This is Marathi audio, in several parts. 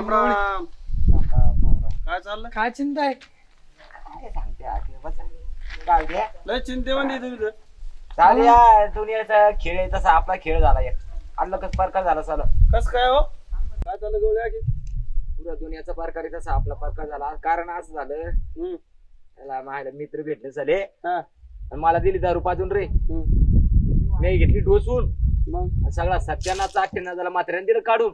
राम राम राम राम काय चाललं काय चिंता आहे? काय सांगते आधी बसा. जाऊ द्या. लय चिंतेवानी तुम्ही तर. द्या दुनियाचा खेळ आहे तसा आपला खेळ झाला एक. आडलं कस प्रकार झाला साला कस काय हो? काय चाललं गवळ्या की पुरा दुनियाचा प्रकार आहे तसा आपला प्रकार झाला. कारण असं झालं. हम्म, त्याला माझ्या मित्र भेटले झाले हा, आणि मला दिली दारू पाजून रे. हम्म. मी घेतली डोसून मग? आणि सगळा सत्यानाचा अठ्ठ्याण्णव झाला म्हाताऱ्याने दिलं काढून.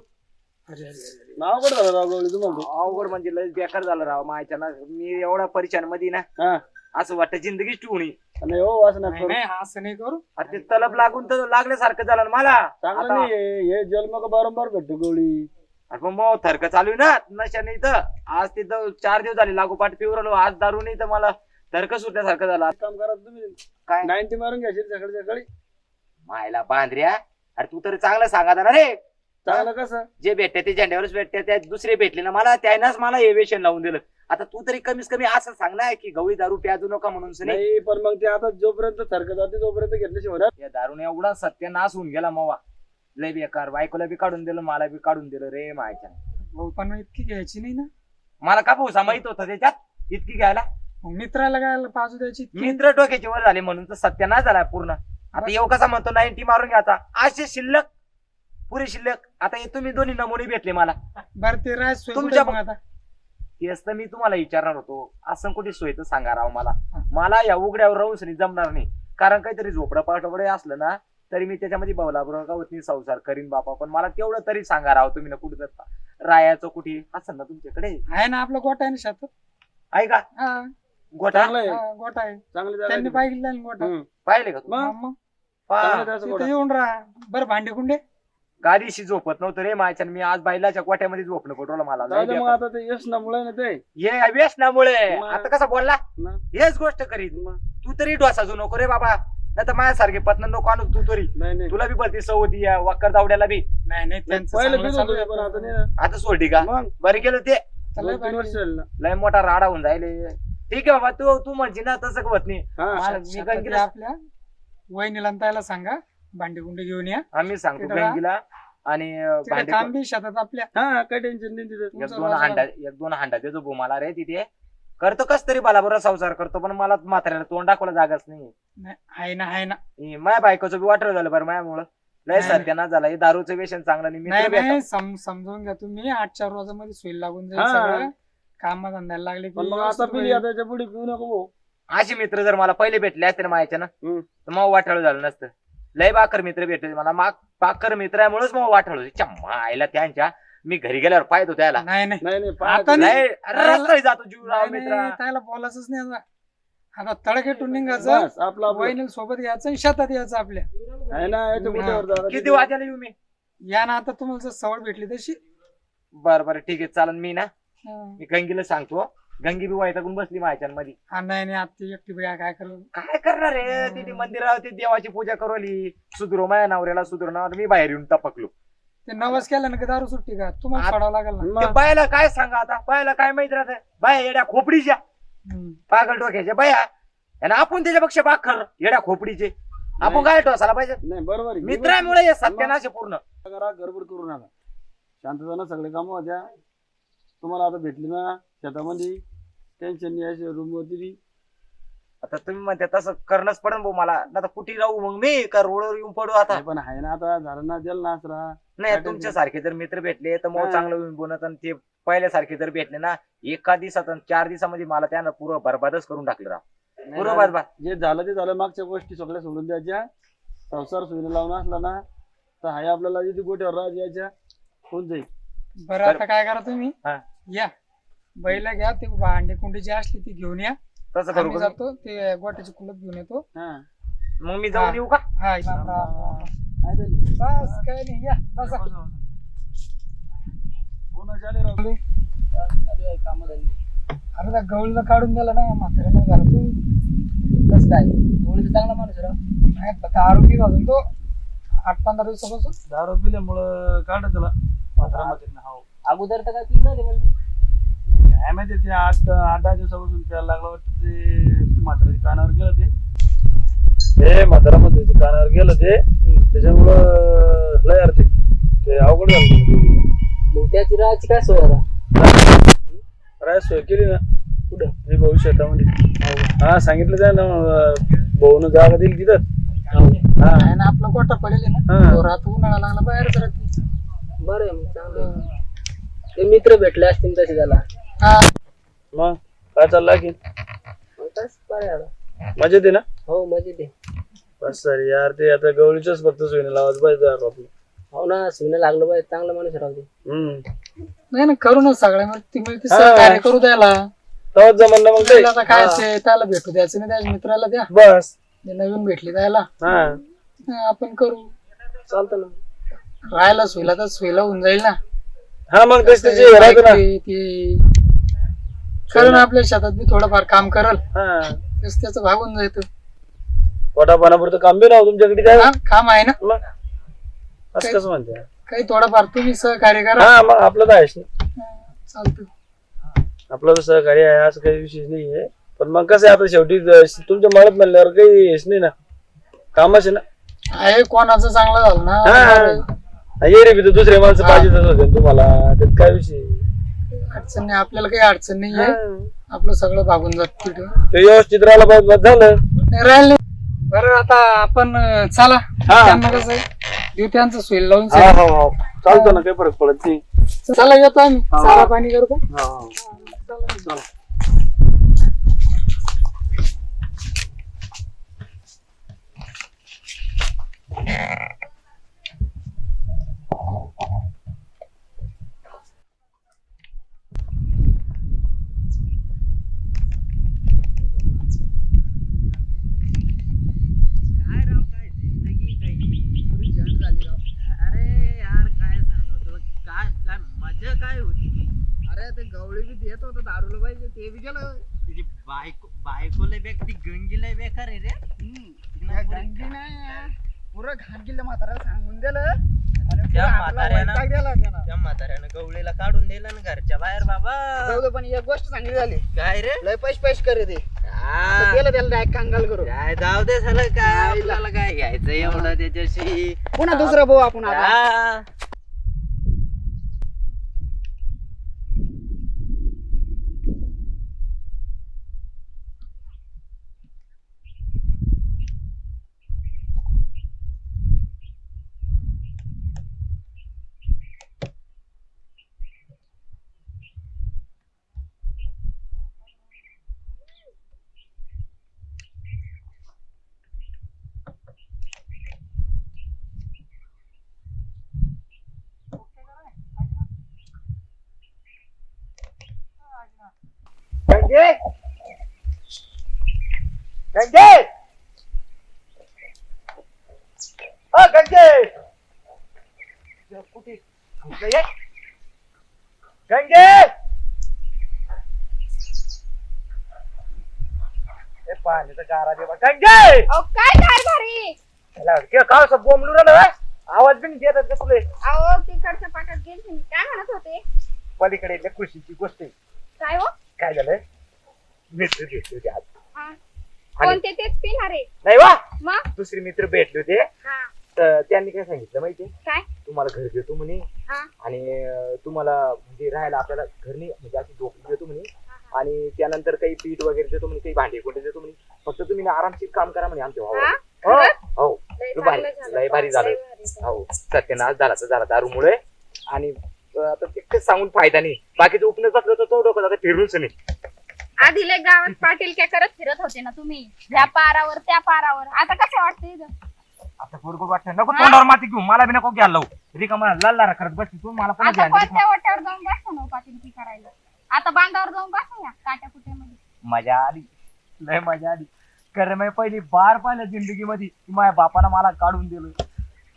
अरे अरे अरे. नाव कुठं झालं राव गवळी तुम्हाला? अवघड म्हणजे लय बेकार झालं राव मायच्या ना. मी एवढा परेशानमध्ये ना हा. असं वाटतं जिंदगीच ठेवणी आणि हो वासना नाही करू. नाही असं नाही करू. अरे ते तलब लागून तर लागल्यासारखं झालं ना मला. चांगलं आता- नाही हे- हे जन्म का बारंबार भेटतो गवळी? अरे पण मग थरक चालू आहे ना नशा नाही तर. आज तिथं चार दिवस झाले लागोपाठ पिऊ राहिलो आज दारू नाही तर मला थरक सुटल्यासारखं झालं. एक काम करा तुम्ही. काय? नाईन्टी मारून घ्यायची सकाळी सकाळी. मायला बांधऱ्या अरे तू तरी चांगलं सांगा ना रे. चांगलं कसं? जे भेटते ते झेंड्यावरच भेटते त्या दुसरे भेटले ना मला त्यानंच मला वेशन लावून दिलं. आता तू तरी कमीत कमी असं सांग ना की गवळी दारू प्याजू नका म्हणून सनी. नाही पण मग ते आता जोपर्यंत सारखं जाते तोपर्यंत घेतल्याशिवाय होणार. या दारूने एवढा सत्यानाश होऊन गेला मवा. लय बेकार बायकोला बी काढून दिलं मला बी काढून दिलं रे मायच्या. भाऊ पण मग इतकी घ्यायची नाही ना? मला का भाऊ माहीत होतं त्याच्यात? इतकी घ्यायला? मग मित्राला काय पाजू द्यायची इतकी? मित्र डोक्याचे वर झाले म्हणून तर सत्यानाश झाला पूर्ण. आता येऊ कसा म्हणतो नाईन्टी मारून घ्यायचा असे शिल्लक. पुरे शिल्लक. आता हे तुम्ही दोन्ही नमुने भेटले मला. बरं ते राज सोय तुमच्या- आता? तेच तर मी तुम्हाला विचारणार होतो. असं कुठे सोय तर सांगा राव मला. मला या उघड्यावर राहून सनी जमणार नाही. कारण काहीतरी झोपडं पाठवडे असलं ना तरी मी त्याच्यामध्ये बवला बरोबर संसार करीन बापा. पण मला तेवढं तरी सांगा राव तुम्ही ना कुठे जाता. रायाचं कुठे? असं ना तुमच्याकडे? आहे ना आपला गोटा आहे ना शेतात? ऐका हा. गोटा चांगलं आहे. हा, गोटा आहे. चांगली जागा त्यांनी आहे. पाहिजे हम्म. पाहिले का तू? मग? हा, मग. पहा. चांगलं त्याचं तिथं गोडा. येऊन राहा. बरं भांडे कुंडे? गाडीशी झोपत नव्हतं रे माझ्या मी आज बैलाच्या कोट्यामध्ये झोपणं पडवलं मला. जाऊ दे मग. आता ते यश मुळे ना ते. हे व्यसनामुळे. मग? आता कसा बोलला? ना. हेच गोष्ट करीत. मग. तू तरी डोसाजू नको रे बाबा. नाही तर माझ्यासारखे पत्न नको आणू तू तरी. नाही नाही. तुला बी बलती सवती या वक्कर दावड्याला बी. नाही नाही त्यांचं पहिले चांगलं पित चालू होतो आहे. पण आता नाही ना. आता सोडली का? मग. बरं केलं ते. चला दोन तीन वर्ष भांडे. झाली ना. लय मोठा राडा होऊन जायले ठीक आहे बाबा तू तू म्हणशी ना तसं होत नाही. हा. मला- मी शेतात गंगीला- या आपल्या वहिनीला आणि ताईला सांगा. भांडे कुंडे घेऊन या. आम्ही सांगतो तिथं? गंगीला आणि अं, तिकडे भांडे काम बी शेतात आपल्या. हा काही टेन्शन नाही तिथे एक तुमचं दोन हांडा एक दोन हांडा देतो भूमाला रे तिथे करतो कस तरी मला बरं संसार करतो पण मला म्हाताऱ्याला तोंड दाखवला जागाच नाही नाही, आहे ना आहे ना. हे माझ्या बायकोचं बी वाटर झालं बरं माझ्यामुळं. लय नाही. सत्यानाश झाला. हे दारूचं व्यसन चांगलं नाही नाही मित्र नाही सम- समजून घ्या तुम्ही. आजच्या रोजामध्ये सोयी लागून जाईल हा. सगळं. काम धंद्याला लागले की पण मग आता व्यवस्थित पिली होईल. आता याच्यापुढे पिऊ नको भाऊ. असे मित्र जर मला पहिले भेटले असते ना माझ्या ना हम्म. तर मग वाटाळ झालं नसतं. लय बाकर मित्र भेटले मला. माग बाकर मित्रामुळेच मग वाटाळ होती मायला त्यांच्या. मी घरी गेल्यावर पाहतो त्याला. नाही नाही. नाही नाही आता पाहत नाही. लय रस्ता जातो जीव राव नाही, मित्र. नाही, त्याला बोलायचंच नाही आता. आता तडकेटून निघायचं. बस आपला वहिनी सोबत यायचं आणि शेतात यायचं आपल्या. आहे ना याच्या गुट्यावर जागा किती. वाजायला येऊ मी? या ना आता तुम्हाला जर सवड भेटली तशी. बर बर ठीक आहे. चालन मी ना मी गंगीला सांगतो गंगी बी वैतागून बसली माझ्या मध्ये हा, नाही नाही आता एकटी बाई काय करू? काय करणार आहे तिथे मंदिरावर ती देवाची पूजा करवली. सुधरो माझ्या नवऱ्याला सुधरणार मी बाहेर येऊन टपकलो. ते नवस केलं ना की दारू सुट्टी का? तुम्हाला सोडावं लागेल ना. मग बायाला काय सांगा आता? बायाला काय माहीत राहत? बाया येड्या खोपडीच्या. हम्म. पागल डोक्याच्या बाया. आणि आपण त्याच्यापेक्षा पाखर येड्या खोपडीचे. आपण. काय टोसाला पाहिजे. नाही बरोबर आहे. मित्रामुळे हे सत्यानाश आहे पूर्ण. करा गडबड करू नका शांततानं सगळे कामं होत्या. तुम्हाला आता भेटली ना शेतामध्ये टेन्शन नाही यायची रूम ती. आता तुम्ही म्हणते तसं करणंच पडन भाऊ मला. आता कुठे राहू मग मी? का रोडवर येऊन पडू आता? नाही पण आहे ना आता झालं ना द्याल ना आसरा नाही तुमच्या सारखे जर मित्र भेटले तर मग. चांगलं होऊन बोलत आणि ते पहिल्यासारखे जर भेटले ना एका दिवसात आणि चार दिवसामध्ये मला त्यानं पुरं बरबादच करून टाकलं राव. नाही पुरं ना, बरबाद. जे झालं ते झालं. मागच्या गोष्टी सगळ्या सोडून द्यायच्या. संसार सुविधा लावून असला ना तर हाय आपल्याला गोट्यावर राज यायच्या. होऊन जाईल. बरं आता काय करा तुम्ही? हा. या. बैला घ्या ते भांडे कुंडी जी असली ती घेऊन या तसं करू आम्ही का? जातो ते गोट्याची कुलप घेऊन येतो हा मग मी जाऊन हा. येऊ का हा राम राम. बस काय नाही या बसा? अरे त्या गवळीला काढून दिला ना म्हाताऱ्यानं घरातून कसं काय गवळीचा चांगला माणूस राव. नाही आता आरोग्य घालून तो आठ पंधरा दिवसापासून दारू पिल्यामुळं काढ त्याला म्हातारा म्हातारीनं, हो. अगोदर तर काय पित नव्हते म्हणजे काय माहिती ते आठ आठ दहा दिवसापासून प्यायला लागलं वाटतं ते म्हाताऱ्याच्या कानावर गेलं ते. ते म्हातारा म्हातारीच्या कानावर गेलं ते. त्याच्यामुळं लय अर्थिक ते अवघड झालं मग त्याची राहायची काय सोय आता? राय सोय केली ना. कुठं? हे भाऊ शेतामध्ये. हा सांगितलं त्या ना भाऊन जागा दिली तिथं. हा. आहे ना आपला गोटा पडेल ना. हा. तो रात उन्हाळा लागला बाहेर जरा बरं आहे मग चांगलं आहे. ते मित्र भेटले असतील तसे त्याला. मग काय चाललं की? मग मजेत आहे ना? हो मजेत आहे. बस सर यार ते आता गवळीच्याच फक्त सोयीने लावायचं पाहिजे यार आपलं. हो ना सुने लागलं पाहिजे चांगला माणूस राहू दे हम्म. नाही ना करू ना सगळ्या मिळती मिळती हा. सहकार्य करू द्यायला. तेव्हाच जमन ना मग ते. त्याला आता काय ते त्याला भेटू द्यायचं नाही त्याच्या मित्राला द्या. बस. ते नवीन भेटली त्याला. हा. हा, आपण करू. चालतं ना. राहायला सोयला तर सोयला होऊन जाईल ना. हा मग तेच त्याचे राहतं ना. ते- ते कारण आपल्या शेतात बी थोडंफार काम करल. हा. तेच त्याचं भागून जायचं. पोटापाण्यापुरतं काम बी ना हो तुमच्याकडे काय? काम आहे ना. मग असं कसं म्हणते? काही थोडंफार तुम्ही सहकार्य करा. हा मग आपलं तर आहेच ना. चालतं आपलं तर सहकार्य आहे असं काही विशेष नाही आहे. पण मग कसं आहे आता शेवटी ज- तुमच्या मळत म्हणल्यावर काही हेच नाही ना. कामच आहे ना. आहे कोणाचं चांगलं झालं ना. हा. ये रे बी तर दुसरे माणसं होते ना तुम्हाला. त्यात काय विषय अडचण नाही आपल्याला काही अडचण नाही आहे. हा. आपलं सगळं भागून जात तिथं. ते व्यवस्थित राहिला पाहिजे बस झालं. नाही, राहिलं नाही. बरं आता आपण अं, चला. हा. त्यांना कसं आहे, देऊ त्यांचं सोय लावून. हा हा हा. चालतं ना काही फरक पडत नाही. चला येतो आम्ही. हा. चला पाणी करतो हा हा अरे यार काय सांगा तुला काय काय मजा काय होती ती अरे ते गवळी बी देत होतं दारूला पाहिजे ते बी गेलं. तिची बायको बायकोला बेक ती गंगीला बेकार आहे रे. गंगी नाही पुरं घाण गेलं म्हाताऱ्याला सांगून दिलं. आणि पुरं त्या म्हाताऱ्यानं- वैताग दिला त्यानं. त्या म्हाताऱ्यानं गवळीला काढून दिलं ना घरच्या बाहेर बाबा. जाऊ दे पण एक गोष्ट चांगली झाली. काय रे? लय पैश पैश करे ते हा. गेलं त्याला डायरेक्ट कांगाल करू काय जाऊ दे झालं काय आपल्याला काय घ्यायचं एवढं त्याच्याशी? पुन्हा दुसरा भाऊ आपण आता. हा. गंगे गंगे अ गंगे कुठे? गंगे गंगे ए पाण्याचा गारा दे बा. गंगे अहो काय कारभारी याला के- काय असं बोंबलू राहिलं बा? आवाज बी नाही देत आहे तुले अहो तिकडच्या पाठात गेलते मी काय म्हणत होते? पलीकडे इथल्या खुशीची गोष्ट आहे. काय हो? काय झालं मित्र होते आज. हा. कोणते तेच पिणारे नाही वा. मग? दुसरे मित्र भेटले होते. हा. तर त्यांनी काय सांगितलं माहितीये? काय? तुम्हाला घर देतो म्हणे. हा. आणि अं, तुम्हाला म्हणजे राहायला आपल्याला घर नाही म्हणजे अशी झोपडी देतो म्हणे. आणि त्यानंतर काही पीठ वगैरे देतो म्हणे काही भांडे कोंडे देतो म्हणे. फक्त तुम्ही ना आरामशीर काम करा म्हणे आमच्या हा? भावाला खरंच? हो. लय लय भारी चांगलं झालं. लय भारी झालं. लय भारी झालं. हो. सत्यनाश झाला तर झाला दारूमुळे. आणि अं, आता ते काही सांगून फायदा नाही. बाकीचं उपनच असलं तर तो डोकं आता फिरूनच नाही आधी लय गावात पाटील काय करत फिरत होते ना तुम्ही. ह्या पारावर त्या पारावर. आता कसं वाटतं इथं? आता गोड वाटतं नको तोंडावर माती घेऊ. मला बी नको घ्यायला लावू. रिकामा लाल करत बसली तू. मला पुन्हा आता. कोणत्या वाट्यावर जाऊन बसा ना पाटील की करायला? आता बांधावर जाऊन बसा या काट्या कुट्यामध्ये मजा आली. लय मजा आली. कारण मी पहिली बार पाहिलं जिंदगी मध्ये की माझ्या बापानं मला काढून दिलं.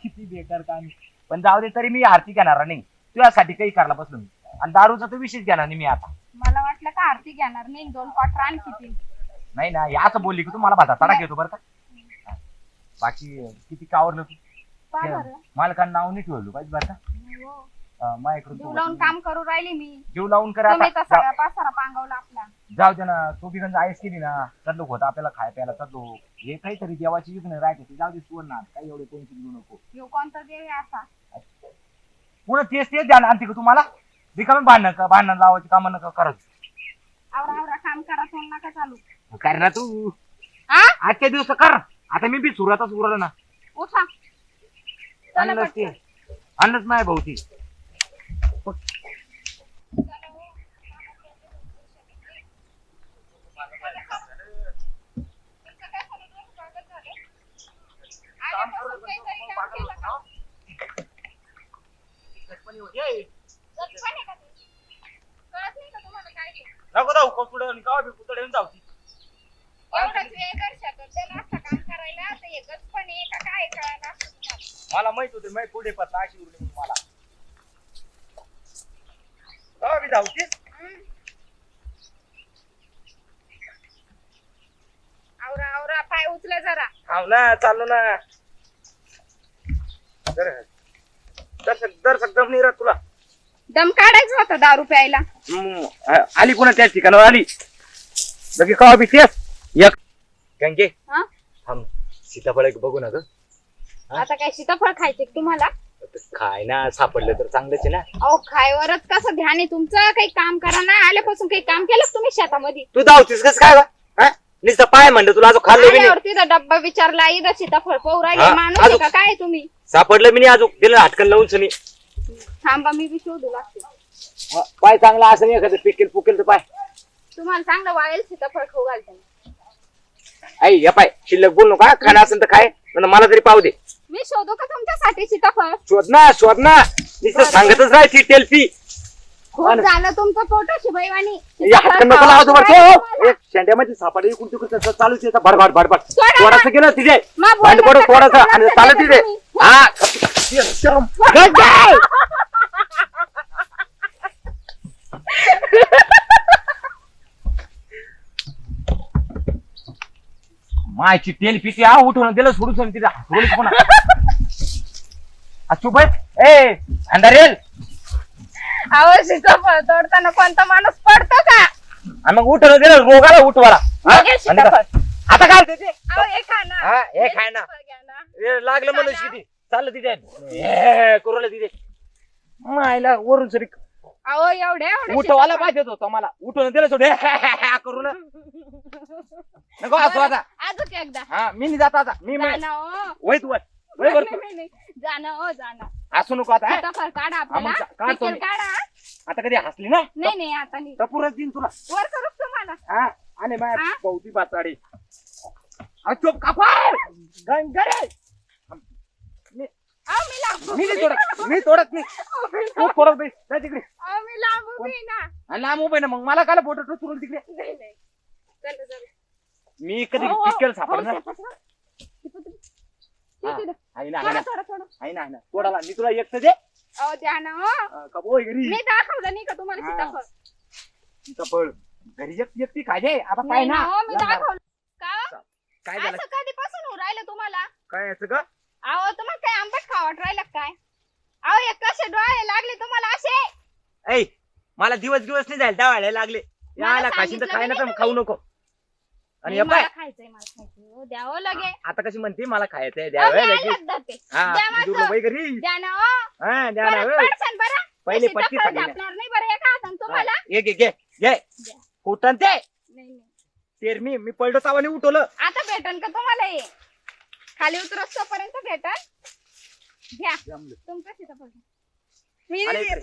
किती बेकार काम पण जाऊ दे तरी मी आरती घेणार नाही. तुझ्यासाठी काही करायला बसलो मी. आणि दारूचा तर विषयच घेणार नाही मी आता. मला वाटलं का आरती घेणार? नाही दोन क्वार्टर आणखी तीन नाही ना या असं बोलली की तू? मला भाता तडा घेतो बरं का. बाकी किती कावरलं तू? बरं. मालकांना नाव नाही ठेवलं पाहिजे बरं का. हो. अं, माझ्याकडून जीव तू- लावून काम करू राहिली मी. जीव लावून करा तुम्ही तर. सगळा पासारा पांगवला आपला. जाऊ दे ना तो बी गंज आयस केली ना. चढलो होता आपल्याला खाय प्यायला चढलो हे काहीतरी देवाची विघ्न राहते ते जाऊ दे सुवर्ण काही एवढे टेन्शन घेऊ नको. ह्यो कोणता देव आहे असा पुन्हा तेच तेच ध्यान आणते का तुम्हाला रिकामी भांडण का भांडण लावायची कामं नका करत. आवरा आवरा काम करा फोन नका चालू. कर ना तू हा आजच्या दिवस कर. आता मी बी सुरातच उरलं ना. उठा. चला आणलंच ते. आणलंच नाही भाऊती आल्यापासून काहीतरी काम केलं का? गचपण आहे का ते? कळत नाही का तुम्हाला काय ते? नको जाऊ का पुढे का बी पुतळे येऊन जाऊ एवढंच वेळ दर्शक त्याला असं काम करायला तर गचपण आहे का काय कळायला असं तुम्हाला मला माहीत होते माहीत पुढे पत्ता अशी उरली म्हणून मला. का बी जाऊ हम्म. आवरा आवरा पाय उचला जरा. हाव ना चाललो ना. दर- दर्शक दर्शक दम नाही राहत तुला. दम काढायचा होता दारू प्यायला. हम्म, आ- आली पुन्हा त्याच ठिकाणावर? आली. लगे का बी तेच. एक. गंगे हा? थांब. सीताफळ एक बघू ना ग आता काय सीताफळ खायचे का तुम्हाला? खाय ना सापडलं तर चांगलंच आहे ना. अहो खायवरच कसं ध्यान आहे? तुमचं काही काम करा ना. आल्यापासून काही काम केलं का तुम्ही शेतामध्ये. तू धावतीस कस काय बा? हा? नुसतं पाय म्हणलं तुला अजून खाल्लं बी नाही. आल्यावर तिथं डब्बा विचारला इथं सीताफळ पाहू राहिले हा, माणूस आहे अजून- का काय तुम्ही? सापडलं मी नाही अजून. दिलं हटकन लावून सनी. थांबा मी बी शोधू लागते. पाय चांगला असं नाही एखादं पिकेल पुकेल तर पाय. तुम्हाला चांगलं वाळेल सीताफळ खाऊ घालते. आई या पाय शिल्लक बोल नका खाणं असेल तर खाय पण मला तरी पाहू दे. मी शोधू का तुमच्यासाठी सीताफळ? शोध ना शोध ना. नुसतं सांगतच राह ती टेल्फी. खूप झालं तुमचं पोट शिबाईवाणी. या हटकन नको लावतो बरं तो. ए, शेंड्यामध्ये सापडे इकडून तिकडून तसं चालूच येतं भडभड भडभड. सोडा ना. थोडंसं गेलं तिथे. मा बोल भांड पडत नका, थोडंसं. आणि चालत तिथे. तुम्ही. हा! मायची तेल पिटी आ उठवून दिलं सोडून तिथे सोडून पुन्हा. चुप ए अंधारेल सीताफळ तोडताना कोणता माणूस पडतो का? आणि मग उठवलं दिलं रोगाला उठवाला. हा? बघेल आणि का- सीताफळ. आता काय ते अहो हे खा ना. हा, हे खाय ना. सीताफळ घ्या ना. ए, लागलं म्हणून किती? चाललं तिथे. ए, कुरवलं तिथे. मायला वरून सरी अहो एवढे एवढे उठवायला सीताफळ. पाहिजे होतं मला. उठवून दिलं सोड करून नको असं आता. अजून एकदा. हा मी नाही जात आता. मी मी- जाणं हो. वय तू वय. वय नाही, करतो नाही, नाही. जाणं हो जाणं. असू नको आता हा? काढा हा, मग आपल्याला. जा- काढतो पिकेल मी. काढा आता कधी हसली ना? नाही नाही आता नाही. देईन तुला. वर करूच तुम्हाला? हा आणि माझ्या? बहुती बाचाडी. चोप कापाय! गंगरे अहो मी लांबू मी नाही तोडत. मी तोडत नाही. अहो, मी तू तोडत जा तिकडे. अहो, मी लांबू बी ना. आणि लांब उभे ना मग. मला काला फोटो टोचून तिकडे. नाही नाही. चला चला मी कधी हो, हो, पिकेल. आहे ना आहे ना थोडं. थोडं आहे ना आहे ना तोडाला. मी तुला एकटं दे. अहो द्या ना हो. अं, का बोय घरी? मी दाखवलं नाही का तुम्हाला हा. सीताफळ? सीताफळ घरी एक एकटी खाजे आता नाही ना. ना हो मी लग्नाला. दाखवलं. का? काय झालं? असं कधीपासून होऊ राहिलं तुम्हाला? काय याचं का? अहो तुम्हाला काय आंबट खावट राहिलं का काय? अहो हे कसे डोळे लागले तुम्हाला असे? ऐ मला दिवस दिवस नाही जाईल डावायला लागले. मला खाशील तर सांगितलं खाय ना तर खाऊ नको. आणि मला खायचंय मला खायचंय. हो, लगे आता कशी म्हणते मला खायचंय अहो, लगेच. हा द्या मी माझं. दुर्लभ बाई घरी. द्या ना हो. हा द्या ना परत होय. पडसान बरं. पहिले ते पट्टी सीताफळ खाल्ली ना. झापणार नाही बरं एका हातानं तुम्हाला. ये घे घे घे द्या. फुटन ते? नाही नाही. तेर मी मी पडलो तावाने उठवलं. आता भेटन का तुम्हाला हे? खाली उतरस पर्यंत भेटन. घ्या. तुमचं सीताफळ घ्या. मी आणि इकडे.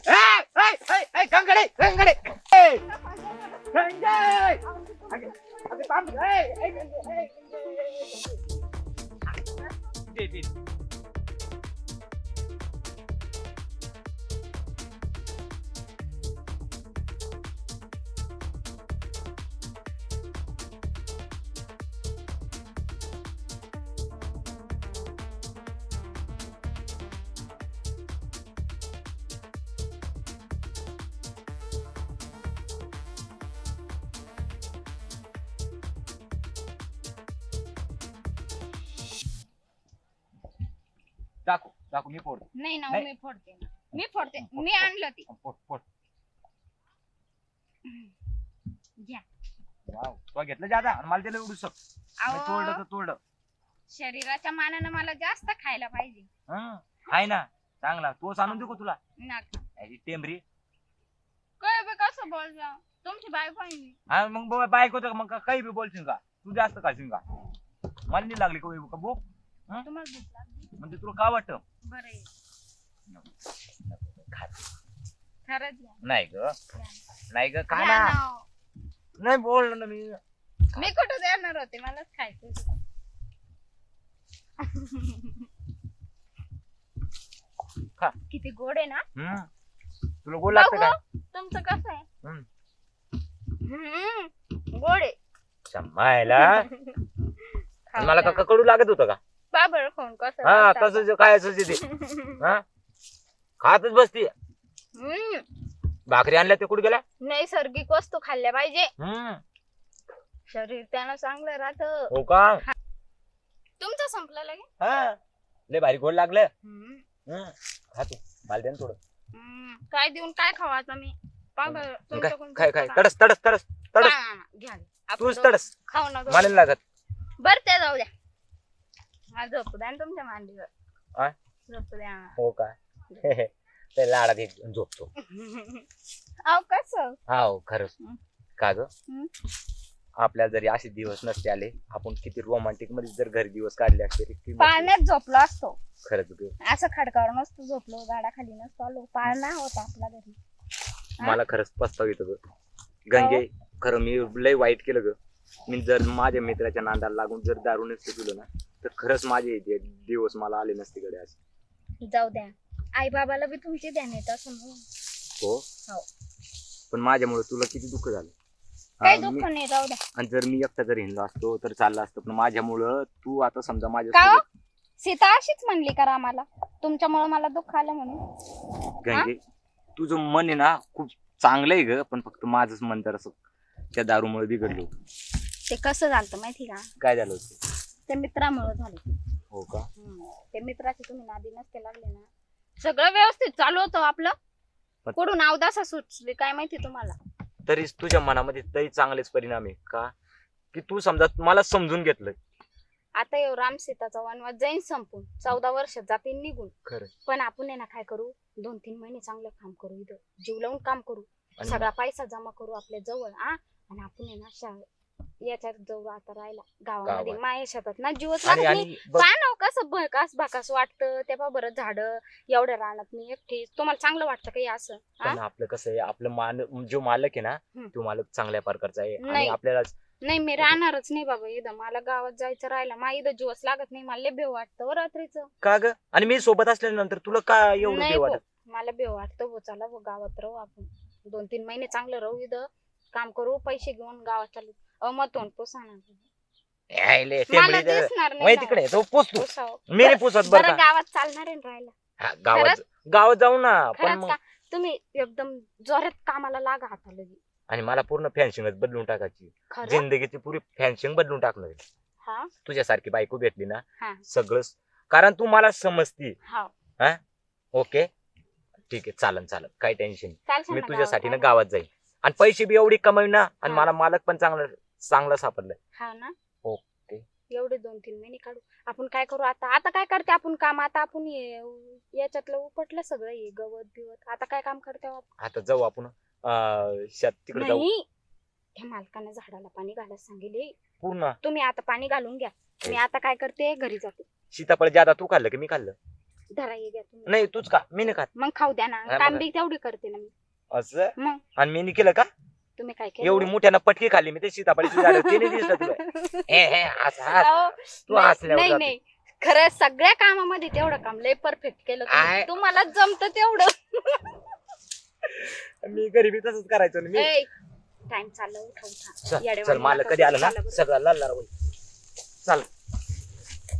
दाखव मी फोड नाही ना हो, नाही. मी फोडते. ना मी फोडते. मी आणलं ती. फोड फोड घ्या. वाव. तो घेतलं जादा आणि मला त्याला एवढू सक तोडलं तर अहो तोडलं. शरीराच्या मानानं मला जास्त खायला पाहिजे. हं, आहे ना. चांगला. तोच आणून देऊ का तुला? टेंबरी. काय बे कसं बोलता? तुमची बायको आहे मी. हा मग बाबा बाईक होतं का मग का- काही बी बोलशील का? तू जास्त खाशील का? मला नाही लागली का भूक तुम्हाला भूक लागली. म्हणजे तुला का वाटतं बरं आहे. खा. खरंच घ्या. नाही ग नाही ग का घ्या ना ना. नाही बोललो ना मी मी कुठं देणार होते मलाच खायचं होतं. खा. किती गोड आहे ना हम्म. तुला गोड लागतं का बघू, तुमचं कसं आहे हम्म. हम्म, गोड आहे मला द्या. का कडू लागत होतं का बाबर खाऊन कसं हा लागतं तसंच काय असं ते? हा? खातच बसती. हम्म, भाकरी आणल्या ते कुठे गेल्या? नैसर्गिक वस्तू खाल्ल्या पाहिजे. हम्म. शरीर त्यानं चांगलं राहत. हो का? तुमचं संपलं लगे हा. लय भारी गोड लागलं. हम्म, हम्म. खा तू. मला दे ना थोडं. हम्म. काय देऊन काय खावा आता मी? बरं, काय तुमच्याकडून काय. तडस तडस तडस. तडस ना, घ्या आपण तूच दोघं तडस. खाऊ ना मला नाही लागत. बर ते जाऊ द्या. हा झोपू द्या ना तुमच्या मांडीवर? झोपू द्या हो का? ते लाडात एक झोपतो. अहो कसं? हा हो खरंच. हं. का ग? हं. आपल्याला जरी असे दिवस नसते आले आपण किती रोमांटिकमध्ये जर घरी दिवस काढले असते रे, किती मस्त. पाळण्यात झोपलो असतो. खरंच ग. असं खडकावर नसतो झोपलो झाडाखाली नसतो आलो. पाळणा होता आपला घरी? मला खरंच पस्ताव येतो ग. गंगे खरं मी लय वाईट केलं ग. मी जर माझ्या मित्राच्या नांदाला लागून जर दारू नसते पिलो ना तर खरंच माझे ते दिवस मला आले नसते कडे असे. जाऊ द्या. आई बाबाला बी तुमची ध्यान येत असं हो? हो. पण माझ्यामुळे तुला किती दुःख झालं? काही हा, मी- दुःख नाही जाऊ द्या. आणि जर मी एकटा जर हिंडलो असतो तर चाललं असतं. पण माझ्यामुळं तू आता समजा माझ्या का हो? सीता अशीच म्हणली करा आम्हाला तुमच्यामुळे मला दुःख आलं म्हणून. गंगे तुझं मन आहे ना खूप चांगलं आहे ग पण फक्त माझंच मन तर असं त्या दारूमुळे बिघडलो ते कसं झालं माहिती का? काय झालं होतं? ते मित्रामुळे झालं हो का? हम्म. ते मित्राचे तुम्ही नादी नसते लागले ना. सगळं व्यवस्थित चालू होतं आपलं. पण- कुठून अवदासा सुचली काय माहिती तुम्हाला? तरीच तुझ्या मनामध्ये तरी चांगलेच परिणाम आहे का? की तू समजा मला समजून घेतलं आता येऊ राम सीताचा वनवास जाईन संपून. चौदा वर्ष जातील निघून. खरं पण आपण आहे ना काय करू? दोन तीन महिने चांगलं काम करू इथं. जीव लावून काम करू. आणि- सगळा पैसा जमा करू आपल्या जवळ आ? आणि आपण आहे ना शा याच्यात जाऊ आता राहायला गावामध्ये. गावात. माया शेतात ना जीवच आणि लागत नाही. आणि बघ, पहा ना हो कसं भकास भकास वाटतं? ते पहा बरं झाड एवढ्या रानात मी एकटी. तुम्हाला चांगलं वाटतं काही असं? हा? पण आपलं कसं आहे आपलं मान जो मालक आहे ना हम्म. तो मालक चांगल्या प्रकारचा आहे. आणि नाही. आपल्याला नाही मी राहणारच नाही बाबा इथं. मला गावात जायचं राहिलं मा इथं जीवच लागत नाही. मला लय भेव वाटतं हो रात्रीचं. का ग? आणि मी सोबत असल्यानंतर तुला का एवढं नाही वाटत? मला भेव वाटतं हो चला गावात राहू आपण. दोन तीन महिने चांगलं राहू इथं. काम करू पैसे घेऊन गावात चालू अ मग तोंड पुसाना. यायले, मला टेंबडी दे. दिसणार वय नाही तिकडे तो पुसावं. मी नाही पुसत बरं बरं का? गावात चालणार आहे ना राहायला. हा, गावात? गावात जाऊ ना पण खरंच मग का? तुम्ही एकदम जोरात कामाला लागा लगी आणि मला पूर्ण फॅन्सिंगच बदलून टाकायची. खरं? जिंदगीची पुरी फॅन्सिंग बदलून टाकणार आहे. हा? तुझ्यासारखी बायको भेटली ना हा. सगळं कारण तू मला समजती. हा. ओके? ठीक आहे चालन चालन. काही टेन्शन नाही. चालशील मी ना तुझ्यासाठी ना गावात? गावात जाईल आणि पैसे बी एवढी कमावी ना आणि हा. मला मालक पण चांगला चांगला सापडलाय. हा ना? ओके. एवढे दोन तीन महिने काढू. आपण काय करू आता? आता काय करते आपण काम? आता आपण हे- याच्यातलं उपटलं सगळं हे गवत बिवत. आता काय काम करते आपण? आता जाऊ आपण अं, शेत तिकडे जाऊ. नाही. त्या मालकाने झाडाला पाणी घालायला सांगितले. पूर्ण. तुम्ही आता पाणी घालून घ्या. मी आता काय करते? घरी जाते. सीताफळ ज्यादा तू खाल्लं की मी खाल्लं? धरा हे घ्या तुम्ही. नाही तूच का मी नाही खात. मग खाऊ द्या ना. हा, काम. बी तेवढी करते ना मी. असं? मग? आणि मी नाही केलं का? तुम्ही काय केलं? एवढी मोठ्यानं पटकी खाल्ली मी ते सीताफळीची झाड ते नाही दिसलं तुला. हे हे हस हस अहो, तू नाही हसल्यावर नाही, जाते. नाही. खरं सगळ्या कामामध्ये तेवढं काम लय परफेक्ट केलं तुम्ही. तुम्हाला जमत तेवढं. मी गरीबी तसंच करायचो ना मी. टाइम चाललं उठा उठा. चल येड्यावानी चल मला कधी आलं ना. सगळं लल्ला चल.